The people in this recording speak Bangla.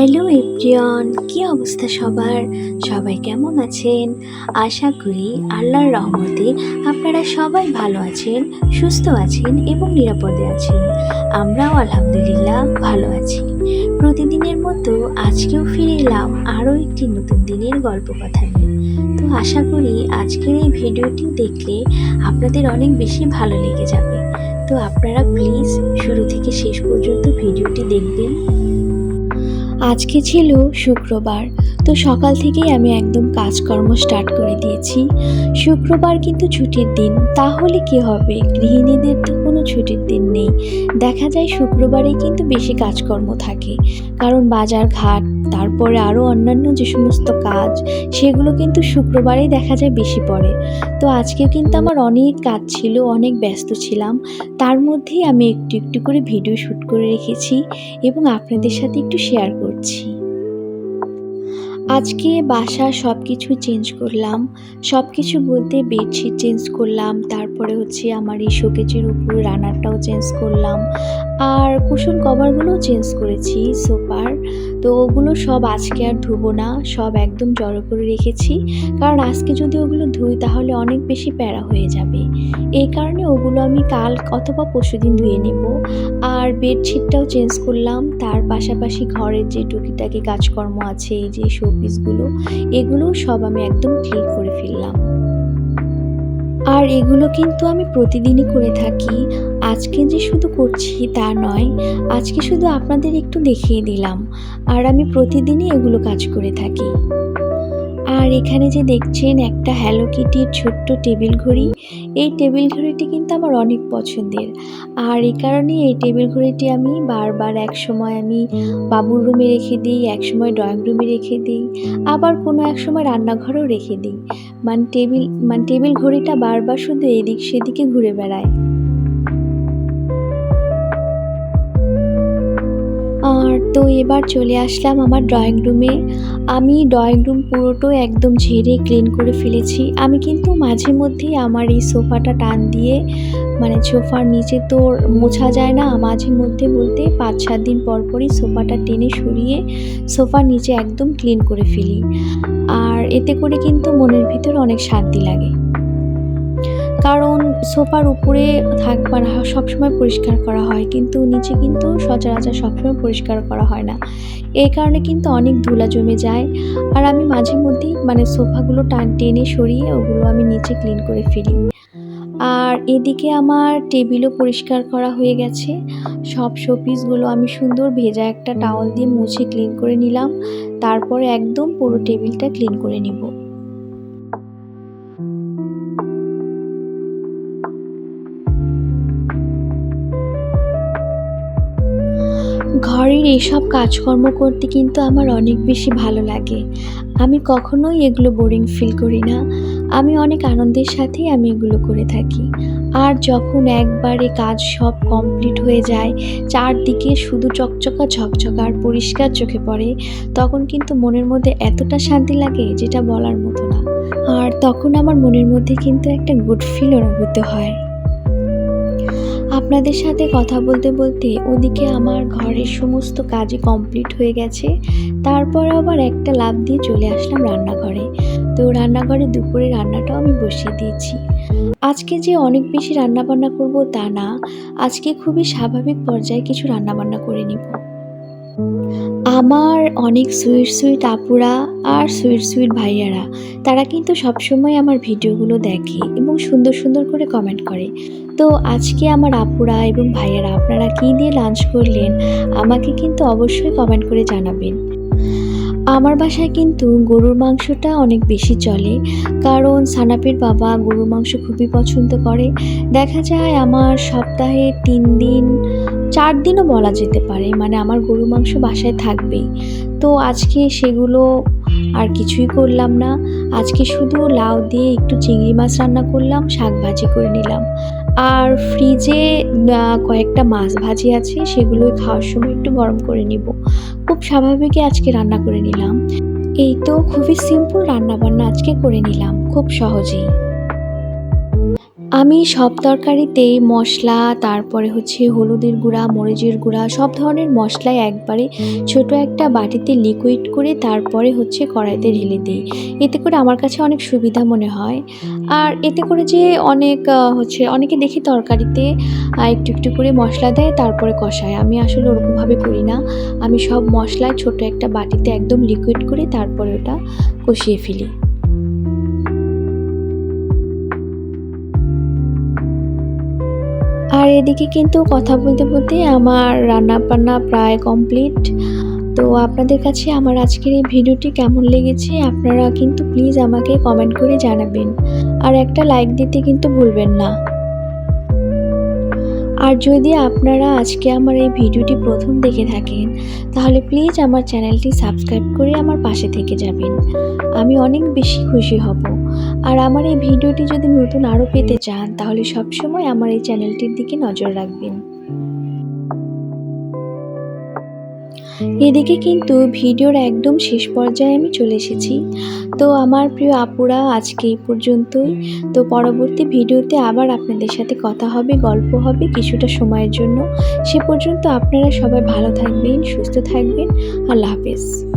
হ্যালো এভরিওয়ান, কি অবস্থা সবার? সবাই কেমন আছেন? আশা করি আল্লাহর রহমতে আপনারা সবাই ভালো আছেন, সুস্থ আছেন এবং নিরাপদে আছেন। আমরাও আলহামদুলিল্লাহ ভালো আছি। প্রতিদিনের মতো আজকেও ফিরে এলাম আরও একটি নতুন দিনের গল্প কথা নিয়ে। তো আশা করি আজকের এই ভিডিওটি দেখলে আপনাদের অনেক বেশি ভালো লেগে যাবে। তো আপনারা প্লিজ শুরু থেকে শেষ পর্যন্ত ভিডিওটি দেখবেন। আজকে ছিল শুক্রবার, তো সকাল থেকেই আমি একদম কাজকর্ম স্টার্ট করে দিয়েছি। শুক্রবার কিন্তু ছুটির দিন, তাহলে কি হবে? গৃহিণীদের তো কোনো ছুটির দিন নেই। দেখা যায় শুক্রবারে কিন্তু বেশি কাজকর্ম থাকে, কারণ বাজার ঘাট তারপরে আরও অন্যান্য যে সমস্ত কাজ, সেগুলো কিন্তু শুক্রবারেই দেখা যায় বেশি পড়ে। তো আজকে কিন্তু আমার অনেক কাজ ছিল, অনেক ব্যস্ত ছিলাম। তার মধ্যেই আমি একটু একটু করে ভিডিও শ্যুট করে রেখেছি এবং আপনাদের সাথে একটু শেয়ার করছি। আজকে বাসা সব কিছু চেঞ্জ করলাম। সব কিছু বলতে বেডশিট চেঞ্জ করলাম, তারপরে হচ্ছে আমার এই শোকেজের উপর রানারটাও চেঞ্জ করলাম। আর কুশন কভারগুলোও চেঞ্জ করেছি সোফার তো ওগুলো সব আজকে আর ধুবো না, সব একদম জড়ো করে রেখেছি। কারণ আজকে যদি ওগুলো ধুই তাহলে অনেক বেশি প্যারা হয়ে যাবে। এই কারণে ওগুলো আমি কাল অথবা পরশুদিন ধুয়ে নেব। আর বেডশিটটাও চেঞ্জ করলাম, তার পাশাপাশি ঘরের যে টুকিটাকি কাজকর্ম আছে, এই যে শোপিসগুলো এগুলো সব আমি একদম ক্লিন করে ফেললাম। আর এগুলো কিন্তু আমি প্রতিদিনই করে থাকি। আজকে যে শুধু করছি তা নয়, আজকে শুধু আপনাদের একটু দেখিয়ে দিলাম। আর আমি প্রতিদিনই এগুলো কাজ করে থাকি। আর এখানে যে দেখছেন একটা হ্যালো কিটির ছোট্ট টেবিল ঘড়ি এই টেবিল ঘড়িটি কিন্তু আমার অনেক পছন্দের। আর এই কারণে এই টেবিল ঘড়িটি আমি বারবার এক সময় আমি বাবুর রুমে রেখে দিই এক সময় ড্রয়িং রুমে রেখে দিই, আবার কোনো এক সময় রান্নাঘরেও রেখে দিই। মানে টেবিল মানে টেবিল ঘড়িটা বারবার শুধু এদিক সেদিকে ঘুরে বেড়ায়। আর তো এবার চলে আসলাম আমার ড্রয়িং রুমে আমি ড্রয়িং রুম পুরোটাই একদম ঝেড়ে ক্লিন করে ফেলেছি। আমি কিন্তু মাঝে মধ্যেই আমার এই সোফাটা টান দিয়ে মানে সোফার নিচে তো মোছা যায় না, মাঝে মধ্যে বলতে পাঁচ সাত দিন পর পরই সোফাটা টেনে সরিয়ে সোফার নিচে একদম ক্লিন করে ফেলি। আর এতে করে কিন্তু মনের ভিতর অনেক শান্তি লাগে। কারণ সোফার উপরে থাকবার সবসময় পরিষ্কার করা হয়, কিন্তু নিচে কিন্তু সচরাচর সবসময় পরিষ্কার করা হয় না। এই কারণে কিন্তু অনেক ধুলা জমে যায়। আর আমি মাঝে মধ্যেই মানে সোফাগুলো টান টেনে সরিয়ে ওগুলো আমি নিচে ক্লিন করে ফেলি। আর এদিকে আমার টেবিলও পরিষ্কার করা হয়ে গেছে। সব শোপিসগুলো আমি সুন্দর ভেজা একটা টাওয়াল দিয়ে মুছে ক্লিন করে নিলাম। তারপরে একদম পুরো টেবিলটা ক্লিন করে নিব। ঘরের এইসব কাজকর্ম করতে কিন্তু আমার অনেক বেশি ভালো লাগে। আমি কখনোই এগুলো বোরিং ফিল করি না। আমি অনেক আনন্দের সাথেই আমি এগুলো করে থাকি। আর যখন একবারে কাজ সব কমপ্লিট হয়ে যায়, চারদিকে শুধু চকচকা ঝকঝকা আর পরিষ্কার চোখে পড়ে, তখন কিন্তু মনের মধ্যে এতটা শান্তি লাগে যেটা বলার মতো না। আর তখন আমার মনের মধ্যে কিন্তু একটা গুড ফিল অনুভূত হয়। আপনাদের সাথে কথা বলতে বলতে ওদিকে আমার ঘরের সমস্ত কাজই কমপ্লিট হয়ে গেছে। তারপর আবার একটা লাভ দিয়ে চলে আসলাম রান্নাঘরে। তো রান্নাঘরে দুপুরে রান্নাটাও আমি বসিয়ে দিয়েছি। আজকে যে অনেক বেশি রান্নাবান্না করব তা না। আজকে খুবই স্বাভাবিক পর্যায়ে কিছু রান্নাবান্না করে নিব। আমার অনেক সুইট সুইট আপুরা আর সুইট সুইট ভাইয়ারা, তারা কিন্তু সবসময় আমার ভিডিওগুলো দেখে এবং সুন্দর সুন্দর করে কমেন্ট করে। তো আজকে আমার আপুরা এবং ভাইয়ারা, আপনারা কী দিয়ে লাঞ্চ করলেন? আমাকে কিন্তু অবশ্যই কমেন্ট করে জানাবেন। আমার বাসায় কিন্তু গরুর মাংসটা অনেক বেশি চলে, কারণ সানাপের বাবা গরুর মাংস খুবই পছন্দ করে। দেখা যায় আমার সপ্তাহে তিন দিন চার দিনও বলা যেতে পারে মানে আমার গরু মাংস বাসায় থাকবেই। তো আজকে সেগুলো আর কিছুই করলাম না। আজকে শুধু লাউ দিয়ে একটু চিংড়ি মাছ রান্না করলাম, শাক ভাজি করে নিলাম। আর ফ্রিজে কয়েকটা মাছ ভাজি আছে সেগুলো খাওয়ার সময় একটু গরম করে নিব। খুব স্বাভাবিকই আজকে রান্না করে নিলাম। এই তো খুবই সিম্পল রান্না বান্না আজকে করে নিলাম, খুব সহজেই। আমি সব তরকারিতেই মশলা, তারপরে হচ্ছে হলুদের গুঁড়া, মরিচের গুঁড়া, সব ধরনের মশলাই একবারে ছোট একটা বাটিতে লিকুইড করে তারপরে হচ্ছে কড়াইতে ঢেলে দিই। এতে করে আমার কাছে অনেক সুবিধা মনে হয়। আর এতে করে যে অনেক হচ্ছে অনেকে দেখি তরকারিতে একটু একটু করে মশলা দেয়, তারপরে কষায়। আমি আসলে ওরকমভাবে করি না। আমি সব মশলা ছোট একটা বাটিতে একদম লিকুইড করে তারপরে ওটা কষিয়ে ফেলি। আর এদিকে কিন্তু কথা বলতে বলতে আমার রান্না বান্না প্রায় কমপ্লিট। তো আপনাদের কাছে আমার আজকের এই ভিডিওটি কেমন লেগেছে আপনারা কিন্তু প্লিজ আমাকে কমেন্ট করে জানাবেন। আর একটা লাইক দিতে কিন্তু ভুলবেন না। আর যদি আপনারা আজকে আমার এই ভিডিওটি প্রথম দেখে থাকেন, তাহলে প্লিজ আমার চ্যানেলটি সাবস্ক্রাইব করে আমার পাশে থেকে যাবেন। আমি অনেক বেশি খুশি হব। আর আমার এই ভিডিওটি যদি নতুন আরও পেতে চান, তাহলে সবসময় আমার এই চ্যানেলটির দিকে নজর রাখবেন। এদিকে কিন্তু ভিডিওর একদম শেষ পর্যায়ে আমি চলে এসেছি। তো আমার প্রিয় আপুরা, আজকে এই পর্যন্তই। তো পরবর্তী ভিডিওতে আবার আপনাদের সাথে কথা হবে, গল্প হবে কিছুটা সময়ের জন্য। সে পর্যন্ত আপনারা সবাই ভালো থাকবেন, সুস্থ থাকবেন। আল্লাহ হাফেজ।